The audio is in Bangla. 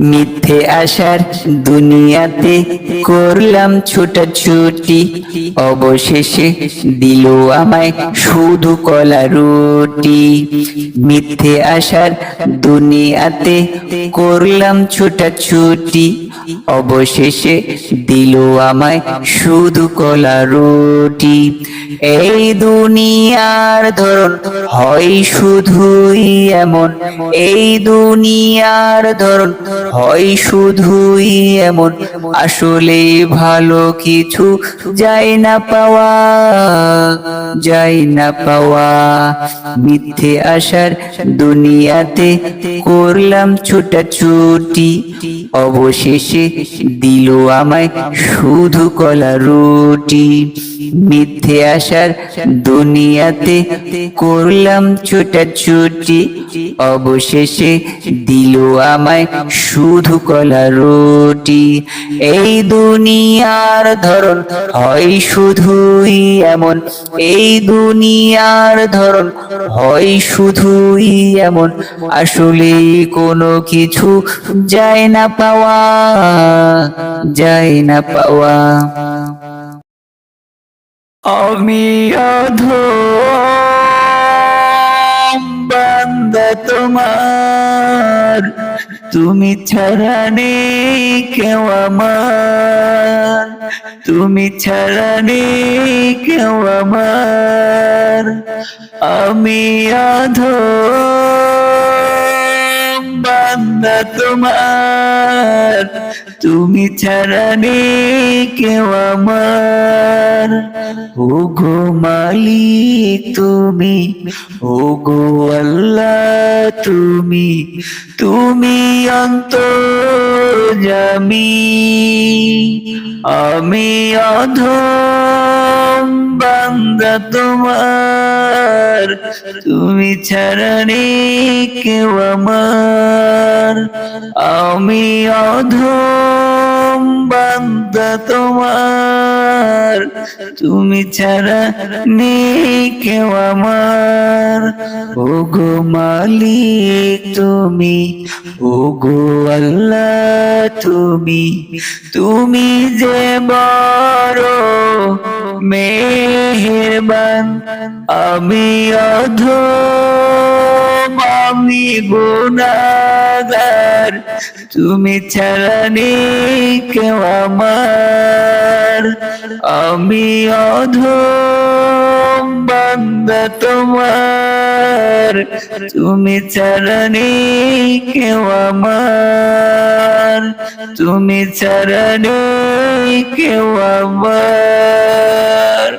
মিথ্যে আসার দুনিয়াতে করলাম ছোটাছুটি। অবশেষে দিল আমায় শুধু কলা রুটি। মিথ্যে আসার দুনিয়াতে করলাম ছোটাছুটি। অবশেষে দিল আমায় শুধু কলা রুটি। এই দুনিয়ার ধরন হয় শুধুই এমন। এই দুনিয়ার ধরন হয় শুধুই এমন। আসলে ভালো কিছু যায় না পাওয়া, যায় না পাওয়া। মিথ্যে আসার দুনিয়াতে করলাম ছোটাছুটি। অবশেষে দিল আমায় শুধু কলা রুটি। মিথ্যে আসার দুনিয়াতে করলাম ছোটাছুটি অবশেষে দিল আমায় শুধু কলা রুটি। এই দুনিয়ার ধরন হয় শুধুই এমন। এই দুনিয়ার ধরন হয় শুধুই এমন। আসলে কোনো কিছু যায় না পাওয়া, যায় না পাওয়া। আমি বান্দা তোমার। তুমি ছাড়া নেই কেউ আমার। তুমি ছাড়া নেই কেউ আমার। আমি অধম বান্দা তোমার। তুমি ছাড়া নেই কেউ আমার ও গো মালিক তুমি ও গো আল্লাহ তুমি তুমি অন্ত জামি আমি অধম বান্দা তোমার, তুমি ছাড়া নেই কেউ আমার। আমি অধম বান্দা তোমার। তুমি ছাড়া নেই কেউ আমার। ও গো মালিক, তুমি ও গো আল্লাহ, তুমি তুমি যে বড় মেহেরবান, আমি অধম আমি গুনাগার তুমি ছাড়া নেই কেউ আমার। আমি অধম বান্দা তোমার, তুমি ছাড়া নেই কেউ আমার। তুমি ছাড়া নেই কেউ আমার।